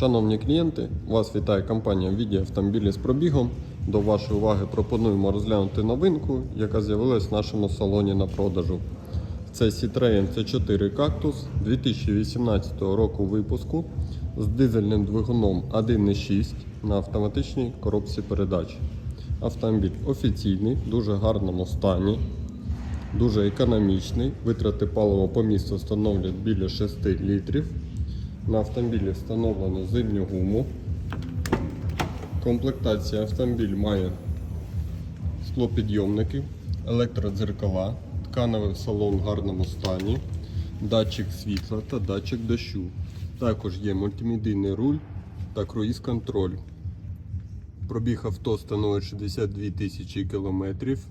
Шановні клієнти, вас вітає компанія Віді автомобілі з пробігом. До вашої уваги пропонуємо розглянути новинку, яка з'явилась в нашому салоні на продажу. Це Citroen C4 Cactus 2018 року випуску з дизельним двигуном 1.6 на автоматичній коробці передач. Автомобіль офіційний, в дуже гарному стані, дуже економічний. Витрати палива по місту становлять біля 6 літрів. На автомобілі встановлено зимню гуму. Комплектація автомобіль має склопідйомники, електродзеркала, тканевий салон в гарному стані, датчик світла та датчик дощу. Також є мультимедійний руль та круїз-контроль. Пробіг авто становить 62 тисячі кілометрів.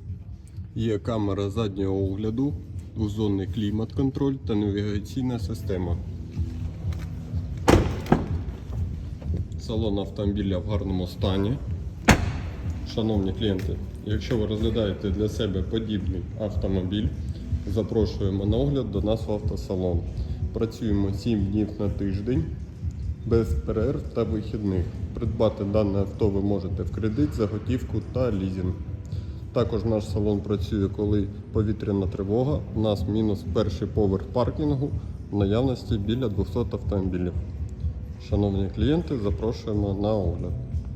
Є камера заднього огляду, двозонний клімат-контроль та навігаційна система. Салон автомобіля в гарному стані. Шановні клієнти, якщо ви розглядаєте для себе подібний автомобіль, запрошуємо на огляд до нас в автосалон. Працюємо 7 днів на тиждень без перерв та вихідних. Придбати дане авто ви можете в кредит, за готівку та лізинг. Також наш салон працює, коли повітряна тривога. У нас мінус перший поверх паркінгу в наявності біля 200 автомобілів. Шановні клієнти, запрошуємо на огляд.